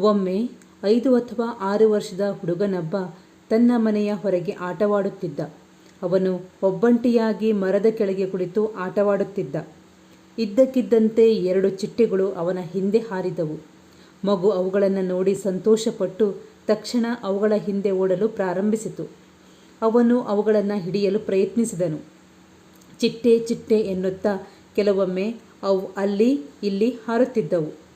ಒಮ್ಮೆ ಐದು ಅಥವಾ ಆರು ವರ್ಷದ ಹುಡುಗನೊಬ್ಬ ತನ್ನ ಮನೆಯ ಹೊರಗೆ ಆಟವಾಡುತ್ತಿದ್ದ. ಅವನು ಒಬ್ಬಂಟಿಯಾಗಿ ಮರದ ಕೆಳಗೆ ಕುಳಿತು ಆಟವಾಡುತ್ತಿದ್ದ. ಇದ್ದಕ್ಕಿದ್ದಂತೆ ಎರಡು ಚಿಟ್ಟೆಗಳು ಅವನ ಹಿಂದೆ ಹಾರಿದವು. ಮಗು ಅವುಗಳನ್ನು ನೋಡಿ ಸಂತೋಷಪಟ್ಟು ತಕ್ಷಣ ಅವುಗಳ ಹಿಂದೆ ಓಡಲು ಪ್ರಾರಂಭಿಸಿತು. ಅವನು ಅವುಗಳನ್ನು ಹಿಡಿಯಲು ಪ್ರಯತ್ನಿಸಿದನು. ಚಿಟ್ಟೆ ಚಿಟ್ಟೆ ಎನ್ನುತ್ತಾ ಕೆಲವೊಮ್ಮೆ ಅವು ಅಲ್ಲಿ, ಇಲ್ಲಿ ಹಾರುತ್ತಿದ್ದವು.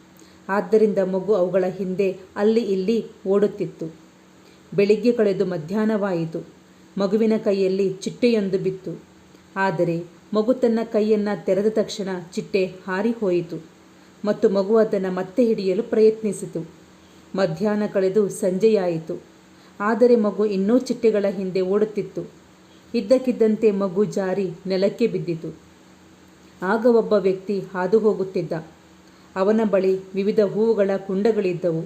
ಆದ್ದರಿಂದ ಮಗು ಅವುಗಳ ಹಿಂದೆ ಅಲ್ಲಿ ಇಲ್ಲಿ ಓಡುತ್ತಿತ್ತು. ಬೆಳಿಗ್ಗೆ ಕಳೆದು ಮಧ್ಯಾಹ್ನವಾಯಿತು. ಮಗುವಿನ ಕೈಯಲ್ಲಿ ಚಿಟ್ಟೆಯೊಂದು ಬಿತ್ತು. ಆದರೆ ಮಗು ತನ್ನ ಕೈಯನ್ನು ತೆರೆದ ತಕ್ಷಣ ಚಿಟ್ಟೆ ಹಾರಿಹೋಯಿತು ಮತ್ತು ಮಗು ಅದನ್ನು ಮತ್ತೆ ಹಿಡಿಯಲು ಪ್ರಯತ್ನಿಸಿತು. ಮಧ್ಯಾಹ್ನ ಕಳೆದು ಸಂಜೆಯಾಯಿತು. ಆದರೆ ಮಗು ಇನ್ನೂ ಚಿಟ್ಟೆಗಳ ಹಿಂದೆ ಓಡುತ್ತಿತ್ತು. ಇದ್ದಕ್ಕಿದ್ದಂತೆ ಮಗು ಜಾರಿ ನೆಲಕ್ಕೆ ಬಿದ್ದಿತು. ಆಗ ಒಬ್ಬ ವ್ಯಕ್ತಿ ಹಾದು ಹೋಗುತ್ತಿದ್ದ. ಅವನ ಬಳಿ ವಿವಿಧ ಹೂವುಗಳ ಕುಂಡಗಳಿದ್ದವು.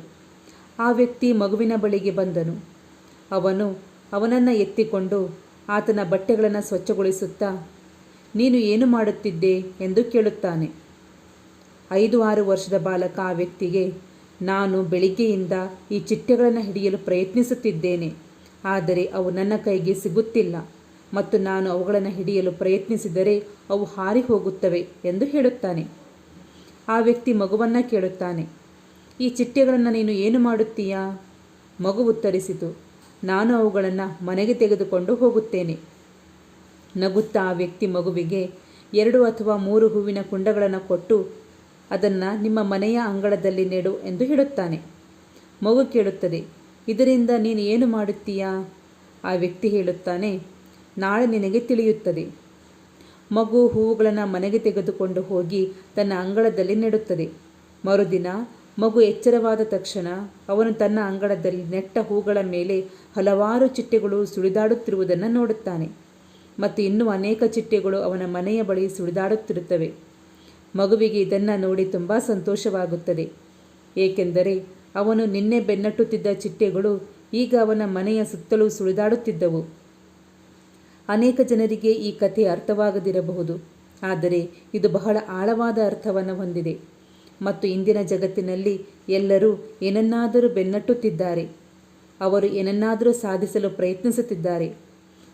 ಆ ವ್ಯಕ್ತಿ ಮಗುವಿನ ಬಳಿಗೆ ಬಂದನು. ಅವನು ಅವನನ್ನು ಎತ್ತಿಕೊಂಡು ಆತನ ಬಟ್ಟೆಗಳನ್ನು ಸ್ವಚ್ಛಗೊಳಿಸುತ್ತಾ, ನೀನು ಏನು ಮಾಡುತ್ತಿದ್ದೆ? ಎಂದು ಕೇಳುತ್ತಾನೆ. ಐದು ಆರು ವರ್ಷದ ಬಾಲಕ ಆ ವ್ಯಕ್ತಿಗೆ, ನಾನು ಬೆಳಿಗ್ಗೆಯಿಂದ ಈ ಚಿಟ್ಟೆಗಳನ್ನು ಹಿಡಿಯಲು ಪ್ರಯತ್ನಿಸುತ್ತಿದ್ದೇನೆ, ಆದರೆ ಅವು ನನ್ನ ಕೈಗೆ ಸಿಗುತ್ತಿಲ್ಲ ಮತ್ತು ನಾನು ಅವುಗಳನ್ನು ಹಿಡಿಯಲು ಪ್ರಯತ್ನಿಸಿದರೆ ಅವು ಹಾರಿ ಹೋಗುತ್ತವೆ ಎಂದು ಹೇಳುತ್ತಾನೆ. ಆ ವ್ಯಕ್ತಿ ಮಗುವನ್ನು ಕೇಳುತ್ತಾನೆ. ಈ ಚಿಟ್ಟೆಗಳನ್ನು ನೀನು ಏನು ಮಾಡುತ್ತೀಯಾ? ಮಗು ಉತ್ತರಿಸಿತು, ನಾನು ಅವುಗಳನ್ನು ಮನೆಗೆ ತೆಗೆದುಕೊಂಡು ಹೋಗುತ್ತೇನೆ. ನಗುತ್ತಾ ಆ ವ್ಯಕ್ತಿ ಮಗುವಿಗೆ ಎರಡು ಅಥವಾ ಮೂರು ಹೂವಿನ ಕುಂಡಗಳನ್ನು ಕೊಟ್ಟು ಅದನ್ನು ನಿಮ್ಮ ಮನೆಯ ಅಂಗಳದಲ್ಲಿ ನೆಡು ಎಂದು ಹೇಳುತ್ತಾನೆ. ಮಗು ಕೇಳುತ್ತದೆ, ಇದರಿಂದ ನೀನು ಏನು ಮಾಡುತ್ತೀಯಾ? ಆ ವ್ಯಕ್ತಿ ಹೇಳುತ್ತಾನೆ, ನಾಳೆ ನಿನಗೆ ತಿಳಿಯುತ್ತದೆ. ಮಗು ಹೂವುಗಳನ್ನು ಮನೆಗೆ ತೆಗೆದುಕೊಂಡು ಹೋಗಿ ತನ್ನ ಅಂಗಳದಲ್ಲಿ ನೆಡುತ್ತದೆ. ಮರುದಿನ ಮಗು ಎಚ್ಚರವಾದ ತಕ್ಷಣ ಅವನು ತನ್ನ ಅಂಗಳದಲ್ಲಿ ನೆಟ್ಟ ಹೂಗಳ ಮೇಲೆ ಹಲವಾರು ಚಿಟ್ಟೆಗಳು ಸುಳಿದಾಡುತ್ತಿರುವುದನ್ನು ನೋಡುತ್ತಾನೆ. ಮತ್ತು ಇನ್ನೂ ಅನೇಕ ಚಿಟ್ಟೆಗಳು ಅವನ ಮನೆಯ ಬಳಿ ಸುಳಿದಾಡುತ್ತಿರುತ್ತವೆ. ಮಗುವಿಗೆ ಇದನ್ನು ನೋಡಿ ತುಂಬ ಸಂತೋಷವಾಗುತ್ತದೆ. ಏಕೆಂದರೆ ಅವನು ನಿನ್ನೆ ಬೆನ್ನಟ್ಟುತ್ತಿದ್ದ ಚಿಟ್ಟೆಗಳು ಈಗ ಅವನ ಮನೆಯ ಸುತ್ತಲೂ ಸುಳಿದಾಡುತ್ತಿದ್ದವು. ಅನೇಕ ಜನರಿಗೆ ಈ ಕಥೆ ಅರ್ಥವಾಗದಿರಬಹುದು. ಆದರೆ ಇದು ಬಹಳ ಆಳವಾದ ಅರ್ಥವನ್ನು ಹೊಂದಿದೆ. ಮತ್ತು ಇಂದಿನ ಜಗತ್ತಿನಲ್ಲಿ ಎಲ್ಲರೂ ಏನನ್ನಾದರೂ ಬೆನ್ನಟ್ಟುತ್ತಿದ್ದಾರೆ. ಅವರು ಏನನ್ನಾದರೂ ಸಾಧಿಸಲು ಪ್ರಯತ್ನಿಸುತ್ತಿದ್ದಾರೆ.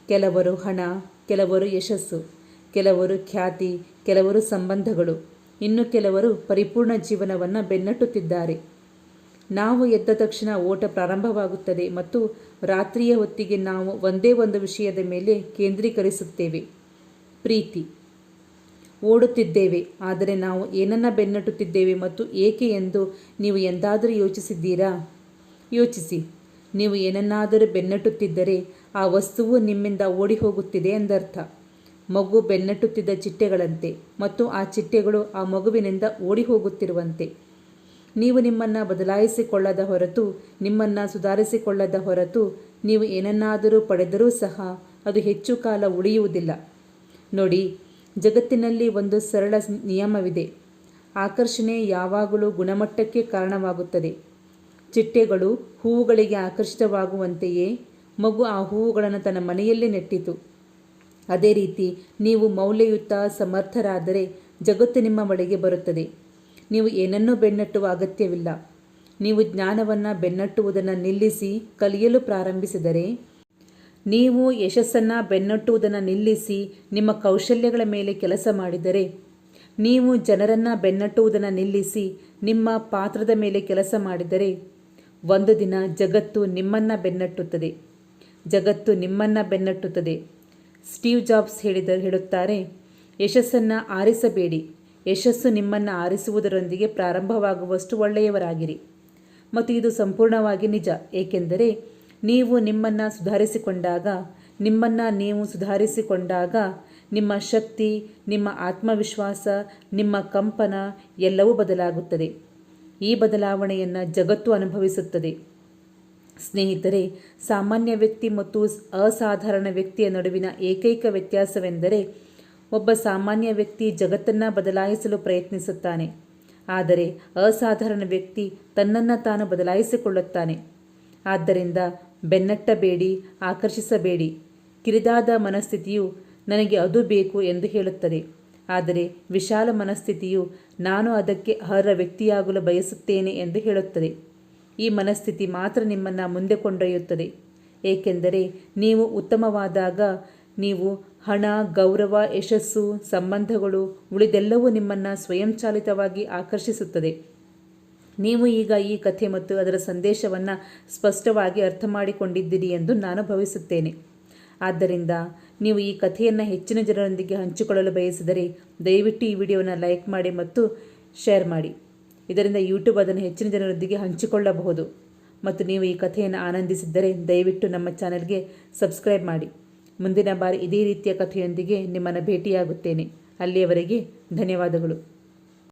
ಕೆಲವರು ಹಣ, ಕೆಲವರು ಯಶಸ್ಸು, ಕೆಲವರು ಖ್ಯಾತಿ, ಕೆಲವರು ಸಂಬಂಧಗಳು, ಇನ್ನು ಕೆಲವರು ಪರಿಪೂರ್ಣ ಜೀವನವನ್ನು ಬೆನ್ನಟ್ಟುತ್ತಿದ್ದಾರೆ. ನಾವು ಎದ್ದ ತಕ್ಷಣ ಓಟ ಪ್ರಾರಂಭವಾಗುತ್ತದೆ ಮತ್ತು ರಾತ್ರಿಯ ಹೊತ್ತಿಗೆ ನಾವು ಒಂದೇ ಒಂದು ವಿಷಯದ ಮೇಲೆ ಕೇಂದ್ರೀಕರಿಸುತ್ತೇವೆ. ಪ್ರೀತಿ. ಓಡುತ್ತಿದ್ದೇವೆ, ಆದರೆ ನಾವು ಏನನ್ನ ಬೆನ್ನಟ್ಟುತ್ತಿದ್ದೇವೆ ಮತ್ತು ಏಕೆ ಎಂದು ನೀವು ಎಂದಾದರೂ ಯೋಚಿಸಿದ್ದೀರಾ? ಯೋಚಿಸಿ. ನೀವು ಏನನ್ನಾದರೂ ಬೆನ್ನಟ್ಟುತ್ತಿದ್ದರೆ ಆ ವಸ್ತುವು ನಿಮ್ಮಿಂದ ಓಡಿ ಹೋಗುತ್ತಿದೆ ಎಂದರ್ಥ. ಮಗು ಬೆನ್ನಟ್ಟುತ್ತಿದ್ದ ಚಿಟ್ಟೆಗಳಂತೆ ಮತ್ತು ಆ ಚಿಟ್ಟೆಗಳು ಆ ಮಗುವಿನಿಂದ ಓಡಿ ಹೋಗುತ್ತಿರುವಂತೆ ನೀವು ನಿಮ್ಮನ್ನು ಬದಲಾಯಿಸಿಕೊಳ್ಳದ ಹೊರತು, ನಿಮ್ಮನ್ನು ಸುಧಾರಿಸಿಕೊಳ್ಳದ ಹೊರತು, ನೀವು ಏನನ್ನಾದರೂ ಪಡೆದರೂ ಸಹ ಅದು ಹೆಚ್ಚು ಕಾಲ ಉಳಿಯುವುದಿಲ್ಲ. ನೋಡಿ, ಜಗತ್ತಿನಲ್ಲಿ ಒಂದು ಸರಳ ನಿಯಮವಿದೆ. ಆಕರ್ಷಣೆ ಯಾವಾಗಲೂ ಗುಣಮಟ್ಟಕ್ಕೆ ಕಾರಣವಾಗುತ್ತದೆ. ಚಿಟ್ಟೆಗಳು ಹೂವುಗಳಿಗೆ ಆಕರ್ಷಿತವಾಗುವಂತೆಯೇ ಮಗು ಆ ಹೂವುಗಳನ್ನು ತನ್ನ ಮನೆಯಲ್ಲೇ ನೆಟ್ಟಿತು. ಅದೇ ರೀತಿ ನೀವು ಮೌಲ್ಯಯುತ ಸಮರ್ಥರಾದರೆ ಜಗತ್ತು ನಿಮ್ಮ ಬಳಿಗೆ ಬರುತ್ತದೆ. ನೀವು ಏನನ್ನೂ ಬೆನ್ನಟ್ಟುವ ಅಗತ್ಯವಿಲ್ಲ. ನೀವು ಜ್ಞಾನವನ್ನು ಬೆನ್ನಟ್ಟುವುದನ್ನು ನಿಲ್ಲಿಸಿ ಕಲಿಯಲು ಪ್ರಾರಂಭಿಸಿದರೆ, ನೀವು ಯಶಸ್ಸನ್ನು ಬೆನ್ನಟ್ಟುವುದನ್ನು ನಿಲ್ಲಿಸಿ ನಿಮ್ಮ ಕೌಶಲ್ಯಗಳ ಮೇಲೆ ಕೆಲಸ ಮಾಡಿದರೆ, ನೀವು ಜನರನ್ನು ಬೆನ್ನಟ್ಟುವುದನ್ನು ನಿಲ್ಲಿಸಿ ನಿಮ್ಮ ಪಾತ್ರದ ಮೇಲೆ ಕೆಲಸ ಮಾಡಿದರೆ, ಒಂದು ದಿನ ಜಗತ್ತು ನಿಮ್ಮನ್ನು ಬೆನ್ನಟ್ಟುತ್ತದೆ. ಜಗತ್ತು ನಿಮ್ಮನ್ನು ಬೆನ್ನಟ್ಟುತ್ತದೆ. ಸ್ಟೀವ್ ಜಾಬ್ಸ್ ಹೇಳಿದ ಹೇಳುತ್ತಾರೆ, ಯಶಸ್ಸನ್ನು ಆರಿಸಬೇಡಿ. ಯಶಸ್ಸು ನಿಮ್ಮನ್ನು ಆರಿಸುವುದರೊಂದಿಗೆ ಪ್ರಾರಂಭವಾಗುವಷ್ಟು ಒಳ್ಳೆಯವರಾಗಿರಿ. ಮತ್ತು ಇದು ಸಂಪೂರ್ಣವಾಗಿ ನಿಜ. ಏಕೆಂದರೆ ನೀವು ನಿಮ್ಮನ್ನು ಸುಧಾರಿಸಿಕೊಂಡಾಗ, ನಿಮ್ಮನ್ನು ನೀವು ಸುಧಾರಿಸಿಕೊಂಡಾಗ ನಿಮ್ಮ ಶಕ್ತಿ, ನಿಮ್ಮ ಆತ್ಮವಿಶ್ವಾಸ, ನಿಮ್ಮ ಕಂಪನ ಎಲ್ಲವೂ ಬದಲಾಗುತ್ತದೆ. ಈ ಬದಲಾವಣೆಯನ್ನು ಜಗತ್ತು ಅನುಭವಿಸುತ್ತದೆ. ಸ್ನೇಹಿತರೆ, ಸಾಮಾನ್ಯ ವ್ಯಕ್ತಿ ಮತ್ತು ಅಸಾಧಾರಣ ವ್ಯಕ್ತಿಯ ನಡುವಿನ ಏಕೈಕ ವ್ಯತ್ಯಾಸವೆಂದರೆ ಒಬ್ಬ ಸಾಮಾನ್ಯ ವ್ಯಕ್ತಿ ಜಗತ್ತನ್ನು ಬದಲಾಯಿಸಲು ಪ್ರಯತ್ನಿಸುತ್ತಾನೆ. ಆದರೆ ಅಸಾಧಾರಣ ವ್ಯಕ್ತಿ ತನ್ನನ್ನು ತಾನು ಬದಲಾಯಿಸಿಕೊಳ್ಳುತ್ತಾನೆ. ಆದ್ದರಿಂದ ಬೆನ್ನಟ್ಟಬೇಡಿ, ಆಕರ್ಷಿಸಬೇಡಿ. ಕಿರಿದಾದ ಮನಸ್ಥಿತಿಯು ನನಗೆ ಅದು ಬೇಕು ಎಂದು ಹೇಳುತ್ತದೆ. ಆದರೆ ವಿಶಾಲ ಮನಸ್ಥಿತಿಯು ನಾನು ಅದಕ್ಕೆ ಅರ್ಹ ವ್ಯಕ್ತಿಯಾಗಲು ಬಯಸುತ್ತೇನೆ ಎಂದು ಹೇಳುತ್ತದೆ. ಈ ಮನಸ್ಥಿತಿ ಮಾತ್ರ ನಿಮ್ಮನ್ನು ಮುಂದೆ ಕೊಂಡೊಯ್ಯುತ್ತದೆ. ಏಕೆಂದರೆ ನೀವು ಉತ್ತಮವಾದಾಗ ನೀವು ಹಣ, ಗೌರವ, ಯಶಸ್ಸು, ಸಂಬಂಧಗಳು ಉಳಿದೆಲ್ಲವೂ ನಿಮ್ಮನ್ನು ಸ್ವಯಂಚಾಲಿತವಾಗಿ ಆಕರ್ಷಿಸುತ್ತದೆ. ನೀವು ಈಗ ಈ ಕಥೆ ಮತ್ತು ಅದರ ಸಂದೇಶವನ್ನು ಸ್ಪಷ್ಟವಾಗಿ ಅರ್ಥ ಮಾಡಿಕೊಂಡಿದ್ದೀರಿ ಎಂದು ನಾನು ಭಾವಿಸುತ್ತೇನೆ. ಆದ್ದರಿಂದ ನೀವು ಈ ಕಥೆಯನ್ನು ಹೆಚ್ಚಿನ ಜನರೊಂದಿಗೆ ಹಂಚಿಕೊಳ್ಳಲು ಬಯಸಿದರೆ ದಯವಿಟ್ಟು ಈ ವಿಡಿಯೋವನ್ನು ಲೈಕ್ ಮಾಡಿ ಮತ್ತು ಶೇರ್ ಮಾಡಿ. ಇದರಿಂದ ಯೂಟ್ಯೂಬ್ ಅದನ್ನು ಹೆಚ್ಚಿನ ಜನರೊಂದಿಗೆ ಹಂಚಿಕೊಳ್ಳಬಹುದು. ಮತ್ತು ನೀವು ಈ ಕಥೆಯನ್ನು ಆನಂದಿಸಿದ್ದರೆ ದಯವಿಟ್ಟು ನಮ್ಮ ಚಾನಲ್ಗೆ ಸಬ್ಸ್ಕ್ರೈಬ್ ಮಾಡಿ. ಮುಂದಿನ ಬಾರಿ ಇದೇ ರೀತಿಯ ಕಥೆಯೊಂದಿಗೆ ನಿಮ್ಮನ್ನು ಭೇಟಿಯಾಗುತ್ತೇನೆ. ಅಲ್ಲಿಯವರೆಗೆ ಧನ್ಯವಾದಗಳು.